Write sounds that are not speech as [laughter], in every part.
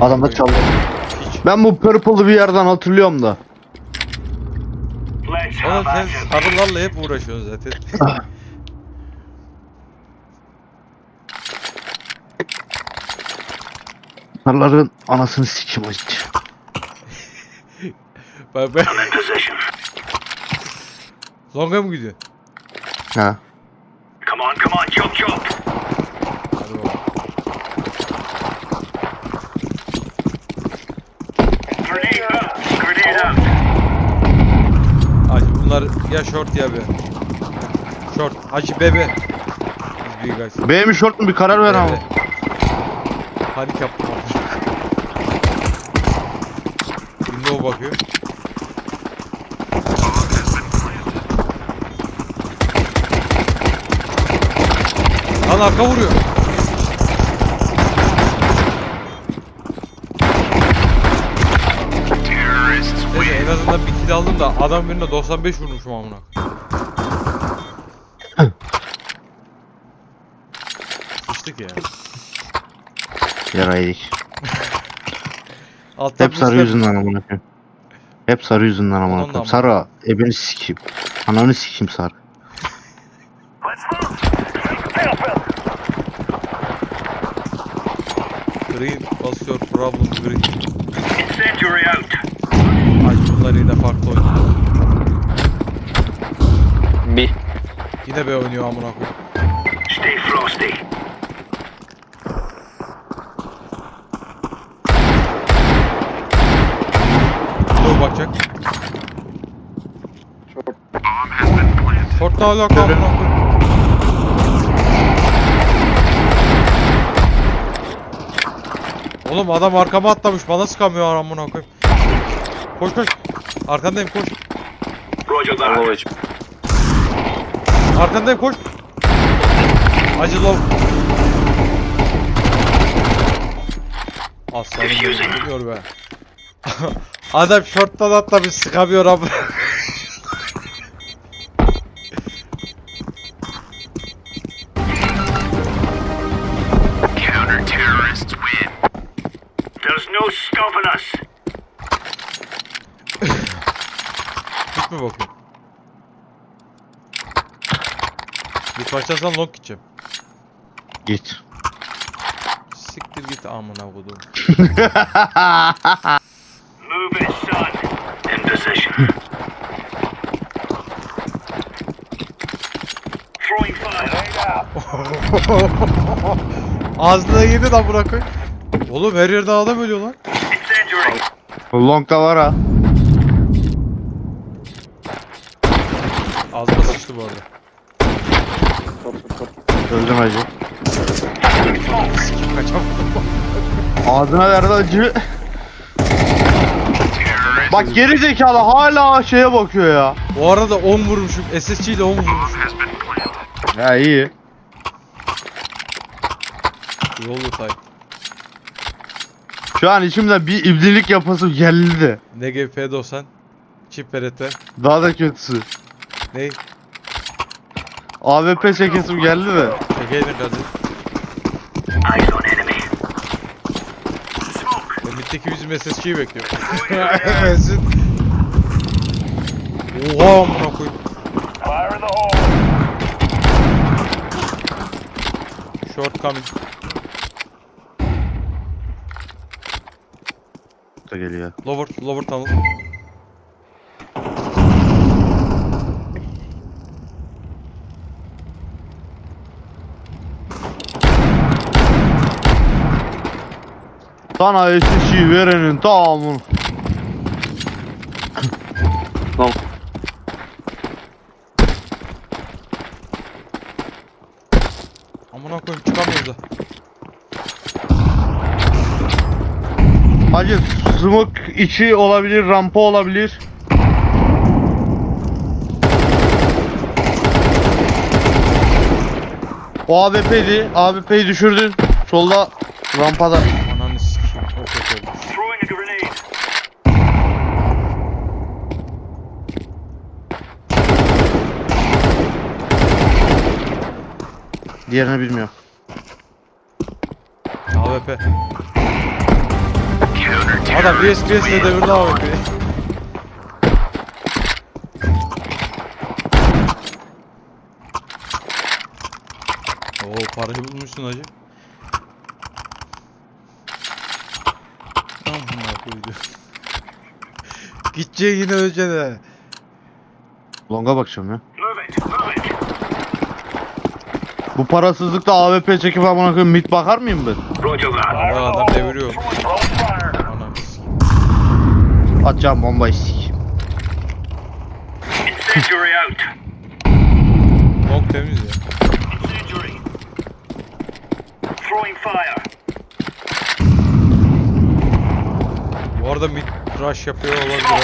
Adam da çaldı. Ben bu purple'ı bir yerden hatırlıyorum da. Oğlum sen sarılarla hep uğraşıyorsun zaten. [laughs] Sarıların anasını sikim acı. [laughs] Bak ben longa mı gidiyorsun? Ha. Come on, come on, chop chop. Hadi bakalım. Grenade out. Grenade out. Hacı bunlar ya short ya be. Short. Hacı bebe. Biz bir guys. B mi short mu bir karar ver ama. Panik yaptım. Window bakıyor. Lan arka vuruyor. Kill aldım da adam birine 95 vurmuşum amına. Sıçtık ya. Yaraydık. [laughs] Alttan Hep sarı yüzünden amına koyayım. Hep sarı yüzünden amına koyayım. Sarı ebeni sikeyim. Ananı sikeyim sarı. Green, what's your problem green? Incendiary out. Yine farklı oynuyor. Bir. Yine B oynuyor amına koyayım. Stay frosty. Dur bakacak. Short ne alaka amına koyayım? Oğlum adam arkama atlamış bana sıkamıyor amına koyayım. Koş koş. Arkandayım koş. Roger that. babacım. Arkandayım koş. Acı low. Aslanım Diffusing. geliyor be. [laughs] Adam shorttan atlamış sıkamıyor abi. Git mi bakayım? Git başlarsan long gideceğim. Git. Siktir git amına kodum. Move it, son. In position. Throwing fire. Ağzına yedi lan bırak koy. Oğlum her yerden adam ölüyor lan. Incendiary. Long'da var ha. Ağzına verdi acı. Bak geri zekalı hala şeye bakıyor ya. Bu arada 10 vurmuşum. SSC ile 10 vurmuşum. Ya iyi. Yolu tay. Şu an içimden bir ibdilik yapası geldi de. Negev P90. Çip perete. Daha da kötüsü. Ney? AWP çekesim geldi de. Çekeydin kardeşim. Mitteki bizim SSC'yi bekliyorum. [laughs] Esin. Oha amına koyayım. Fire in the hole. Short coming. Da geliyor. Lower, lower tunnel. Sana SSC verenin tamamını. Long. Amına koyayım çıkamıyoruz da. Hacı smoke içi olabilir, rampa olabilir. O AWP'di. AWP'yi düşürdün. Solda rampada. Ananı sikeyim. O kötü olmuş. Throwing a grenade. Diğerini bilmiyorum. AWP. Adam VSPS'le devirdi abi. Oo parayı bulmuşsun hacı. Amına koydu. Gideceği yine öleceksin ha. Longa bakacağım ya. Move it, move it. Bu parasızlıkta AWP çekip amına koyayım mid bakar mıyım ben? Valla adam deviriyor. Anam. Atacağım bombayı sik. Incendiary out. Long temiz ya. Incendiary. Throwing fire. Bu arada mid rush yapıyor olabilir. ha.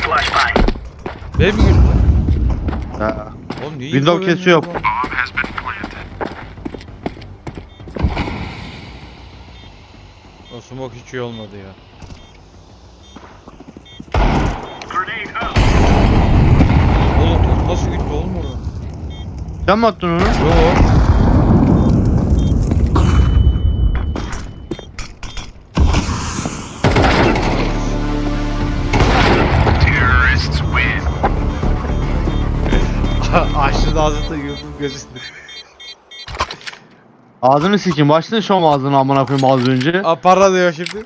Flashbang. Benim mi? Ha. Oğlum niye Window kesiyor. O smoke hiç iyi olmadı ya. Oğlum top nasıl gitti oğlum orada? Sen mi attın onu? Yo. Ağzını yumruk gözünde. Ağzını sikeyim. Başladın şu an ağzını amına koyayım az önce. Aa para diyor şimdi.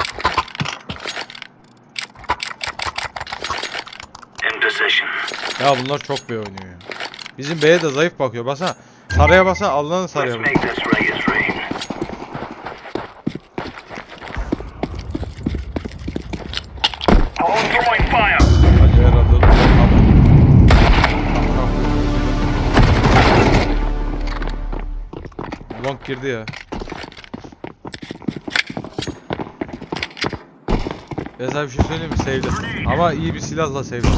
Ya bunlar çok B oynuyor ya. Bizim B'ye de zayıf bakıyor. Basana. Saraya basana Allah'ın Let's saraya bak. throwing fire. Girdi ya. Sana bir şey söyleyeyim mi? Sevdim. Ama iyi bir silahla sevdim.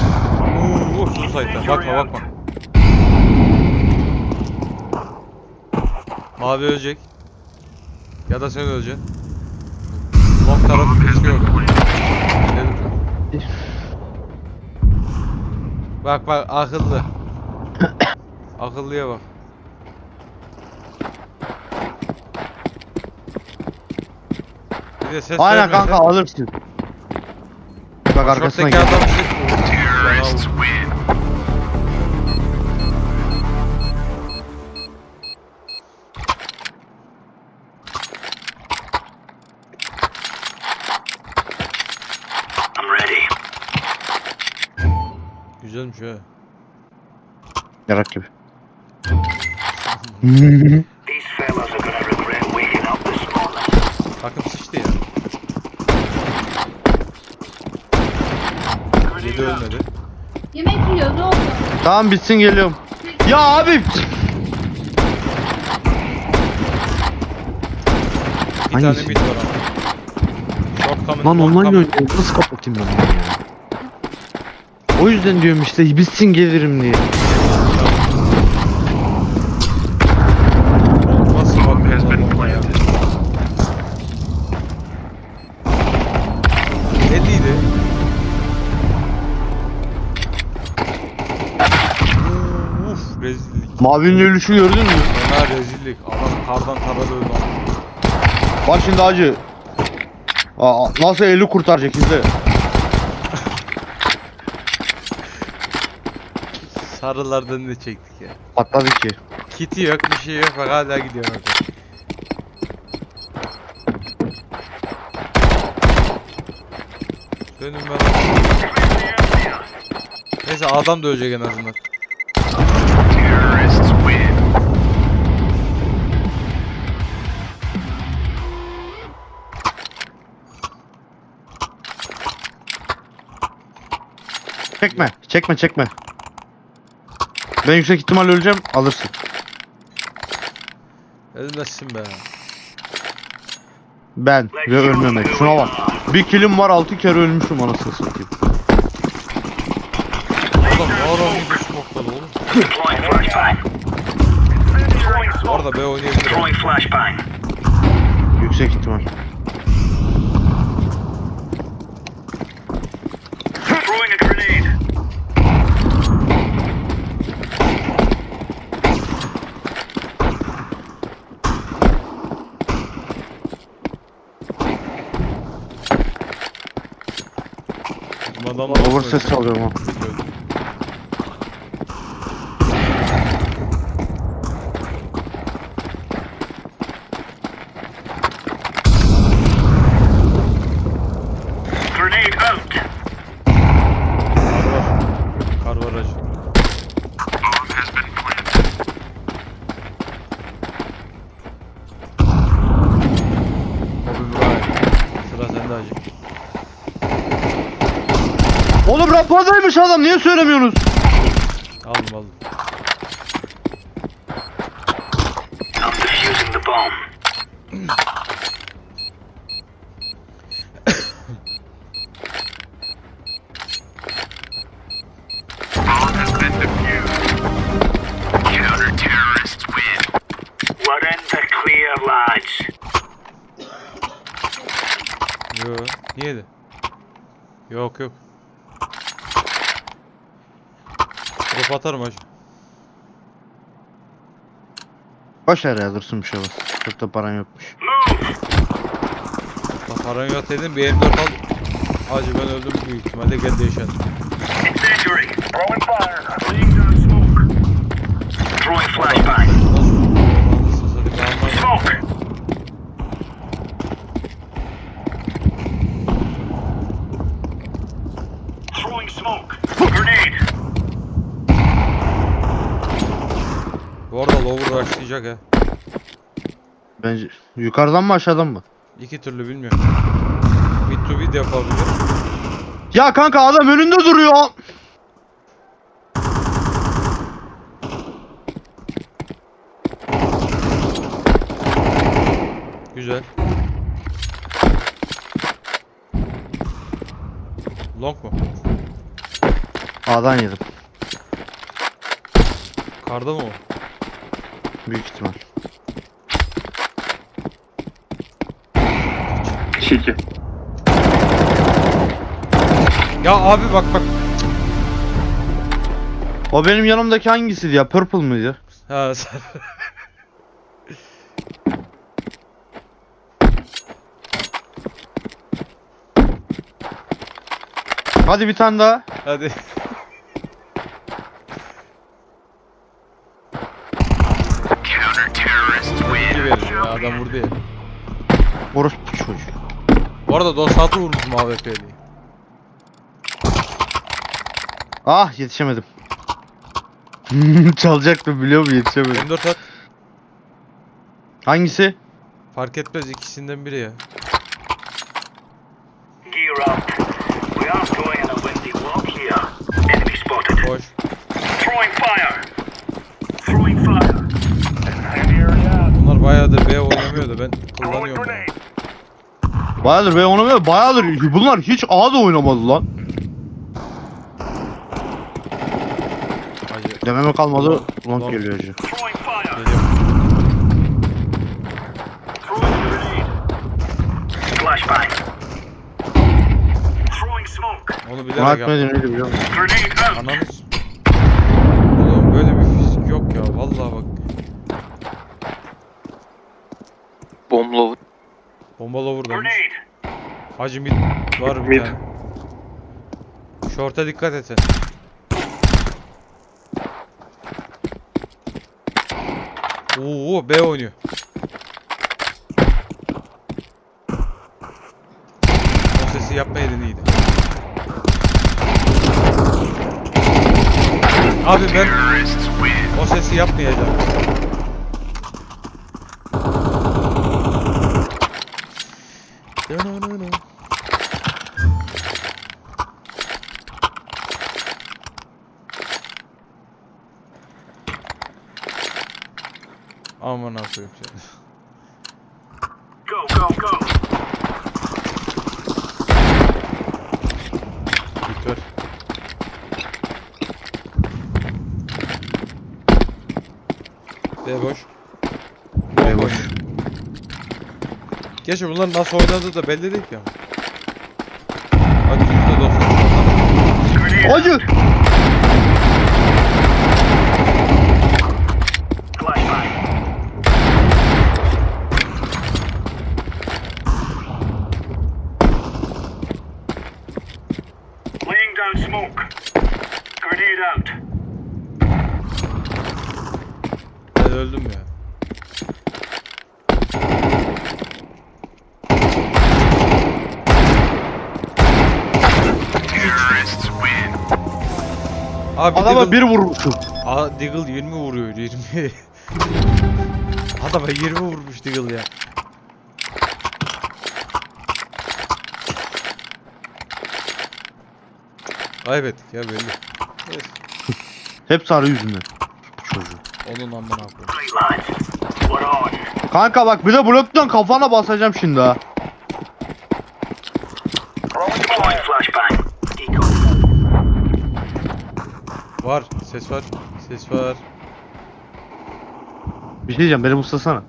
Uuu su sayıda. Bakma bakma. Mavi ölecek. Ya da sen öleceksin. Long tarafı kesiyor. Bak bak akıllı. Akıllıya bak. Bir de ses Aynen vermese- kanka alırsın. Bak arkasına Şorttaki gel. adam Terrorists win. I'm ready. Güzelmiş ha. Yarak gibi. These fellas [laughs] are gonna regret waking up this morning. Takım sıçtı ya. Yedi ölmedi. Yemek yiyoruz ne oldu? tamam bitsin geliyorum. Ya abi. Bir Hangisi? tane mid var ama. Short coming, Lan online coming. oynuyor. Nasıl kapatayım ben bunu ya? O yüzden diyorum işte bitsin gelirim diye. Mavinin ölüşü gördün mü? Fena rezillik. Adam kardan taradı öldü. Bak şimdi acı. Aa, nasıl eli kurtaracak izle. Sarılardan ne çektik ya. Patladı ki. Kiti yok bir şey yok bak hala gidiyor orada. Dönün ben. Neyse adam da ölecek en azından. Çekme. Çekme çekme. Ben yüksek ihtimal öleceğim. Alırsın. Ölmezsin be. Ben ve ölmemek. Şuna bak. Bir kilim var 6 kere ölmüşüm anasını satayım. Adam ara oynadı smoke'tan oğlum. Bu arada B oynayabilir. Throwing flashbang. Yüksek ihtimal. Throwing a grenade. Adam Over ses alıyorum ha. Grenade out. Kar var. Kar var hacı. Bomb has been planted. Bobby Bryant. Sıra sende hacı. Rampladaymış adam niye söylemiyorsunuz? Aldım aldım. I'm defusing the bomb. Bomb has been defused. Counter-terrorists win. We're in the clear, lads. Yo. Niyeydi? Yok yok. Drop atarım hacı. Boş ver ya dursun bir şey olmaz. Çok da paran yokmuş. Bak paran yok dedim bir M4 al. Hacı ben öldüm büyük ihtimalle gel değişelim. Incendiary. Throwing fire. Laying down smoke. Throwing flashbang. Nasıl? Anasını satayım, ben anlamadım. Smoke. Throwing smoke. Grenade. Bu rushlayacak ha. Bence yukarıdan mı aşağıdan mı? İki türlü bilmiyorum. Mid to mid yapabilir. Ya kanka adam önünde duruyor. Güzel. Long mu? A'dan yedim. Karda mı o? Büyük ihtimal. Şiki. Ya abi bak bak. O benim yanımdaki hangisiydi ya? Purple mıydı? Ha [laughs] sen. Hadi bir tane daha. Hadi. Arada 96 vurmuşum AWP'liyi. Ah yetişemedim. [laughs] Çalacaktım biliyor musun yetişemedim. M4 at. Hangisi? Fark etmez ikisinden biri ya. Gear up. We are going on a windy walk here. Enemy spotted. Boş. Throwing fire. Throwing fire. Enemy area. Bunlar bayağıdır B oynamıyor da ben kullanıyorum. Bayağıdır ben onu bayağıdır. Bunlar hiç A'da oynamadı lan. Hacı. Dememe kalmadı. Long- Long geliyor hacı. Onu bilerek yaptım. deneydi biliyor musun? Ananız. Oğlum böyle bir fizik yok ya vallahi bak. Bomba Bomba lower demiş. Grenade. Hacı mid var bir Mid. tane. Short'a dikkat et. Oo B oynuyor. O sesi yapmayaydın iyiydi. Abi ben o sesi yapmayacağım. Aman ha koyayım seni. Go, go, go. Git ver. B boş. B boş. Gerçi bunlar nasıl oynadığı da belli değil ki. Hadi %90. Grenade. Hacı! Flashbang. Laying öldüm ya. Abi Adama Deagle, bir vurmuşum. Aa, Deagle 20 vuruyor 20. [laughs] Adama 20 vurmuş Deagle ya. Kaybettik ya belli. Evet, Hep sarı yüzünden. Bu çocuğu. onun amına koyayım. Kanka bak bir de bloktan kafana basacağım şimdi ha. Var, ses var. Ses var. Bir şey diyeceğim beni muslasana.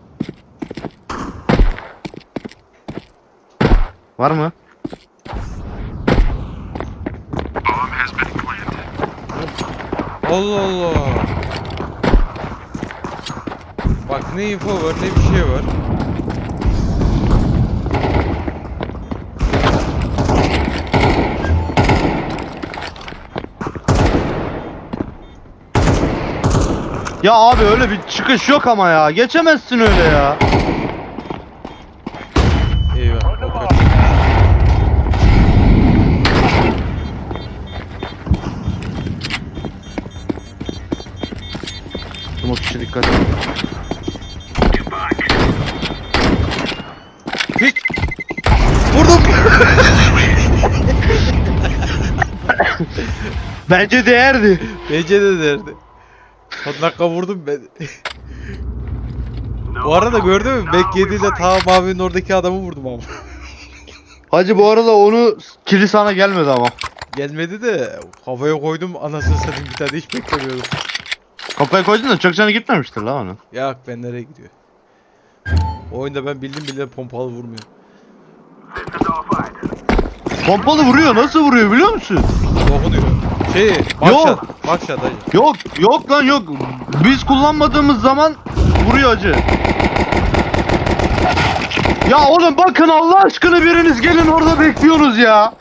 Var mı? Allah Allah. Bak ne info var ne bir şey var. Ya abi öyle bir çıkış yok ama ya. Geçemezsin öyle ya. Eyvah. o. Smoke kişi dikkat et. Hiç. Vurdum. [laughs] Bence değerdi. Bence de derdi. Dakika vurdum ben. [laughs] Bu arada gördün mü? we 7 ile ta mavinin oradaki adamı vurdum ama. Hacı bu arada onu kili sana gelmedi ama. Gelmedi de havaya koydum anasını satayım bir tane hiç beklemiyordum. Kafaya koydun da çok canı gitmemiştir lan onun. Ya ben nereye gidiyor? O oyunda ben bildim bile pompalı vurmuyor. Pompalı vuruyor. Nasıl vuruyor biliyor musun? Dokunuyor. Şey, bakşat. Bakşat hacı. Yok yok lan yok. Biz kullanmadığımız zaman vuruyor hacı. Ya oğlum bakın Allah aşkına biriniz gelin orada bekliyoruz ya.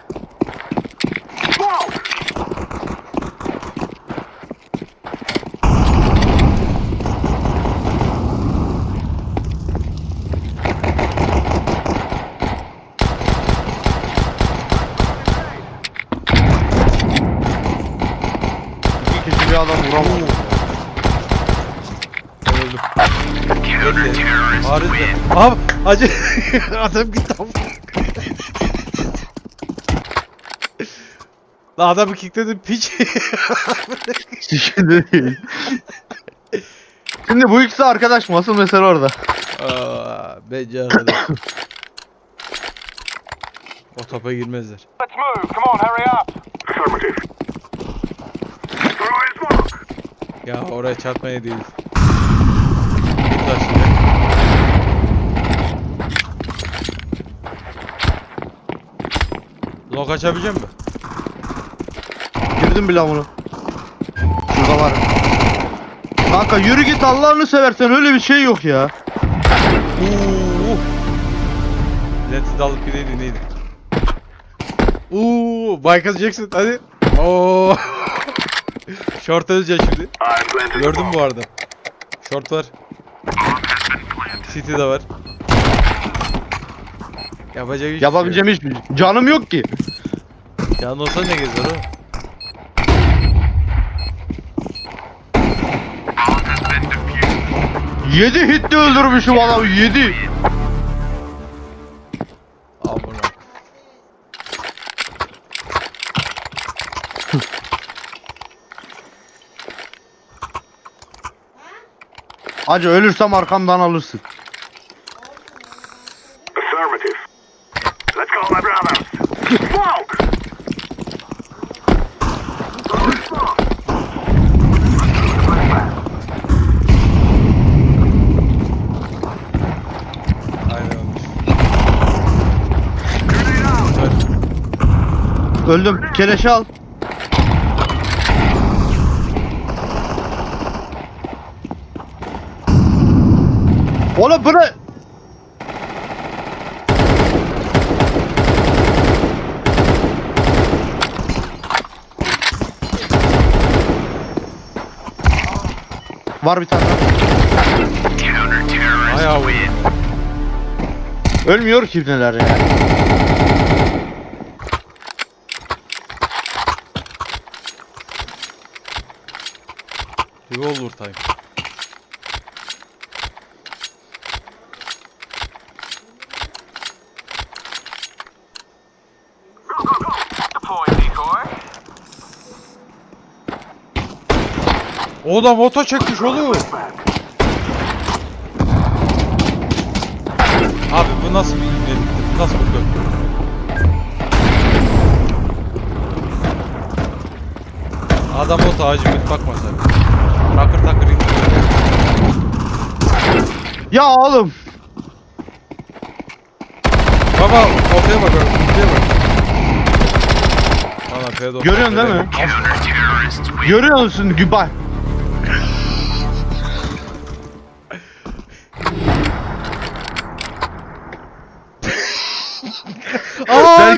İki kişi bir adam vuramıyor. Öldüm. Belli. Harize. Abi hacı [laughs] adam gitti. Lan adamı kickledim piç. Şimdi [laughs] değil. Şimdi bu ikisi arkadaş mı? Asıl mesele orada. Aa, bence arkadaş. O topa girmezler. Let's move. Come on, hurry up. Ya oraya çarpmaya değil. Git lan şimdi. Lok açabilecek misin? Girdim bile bunu. Şurada var. Kanka yürü git Allah'ını seversen öyle bir şey yok ya. Uuu. Lenti dalıp gideydi neydi? Uuu. Michael Jackson hadi. Oo. [laughs] Short ölecek şimdi. Mü bu arada? Short var. City de var. Yapacak hiçbir Yapabileceğim hiçbir canım yok ki. Yan olsa ne gezer o? Yedi hitle öldürmüşüm adamı yedi. Amına. Hacı ölürsem arkamdan alırsın. Affirmative. Let's call my brothers. Smoke! Throwing smoke. Aynen olmuş. Grenade out. Dur. Öldüm. Keleşi al. Oğlum bu ne? Var bir tane. Hay. Ölmüyor ki neler ya. Revolver time. O da moto çekmiş oğlum. Abi bu nasıl bir ibneliktir? Bu nasıl bir köprü? Adam o tacı bir bakma sen. Takır takır indiriyor. Ya oğlum. Baba ortaya bak. Ortaya bak. Pedo. Görüyorsun değil mi? Görüyor musun? Gübay.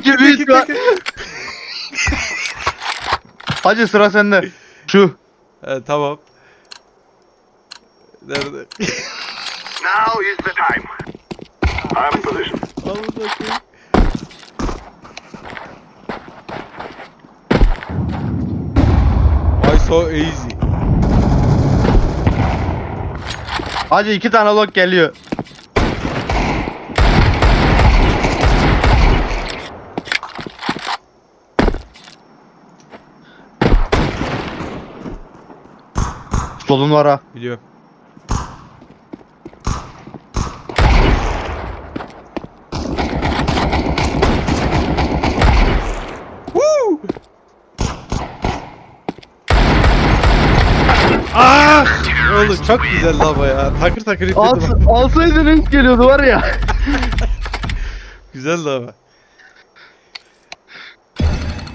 Belki büyük bir... Hacı sıra sende. Şu. He tamam. Nerede? Now is the time. I'm in position. Why so easy? Hacı iki tane lok geliyor. Solun var ha. Biliyorum. Ah! Oğlum çok güzeldi ama ya. Takır takır Als, itledim. alsaydın geliyordu var ya. [laughs] Güzeldi ama.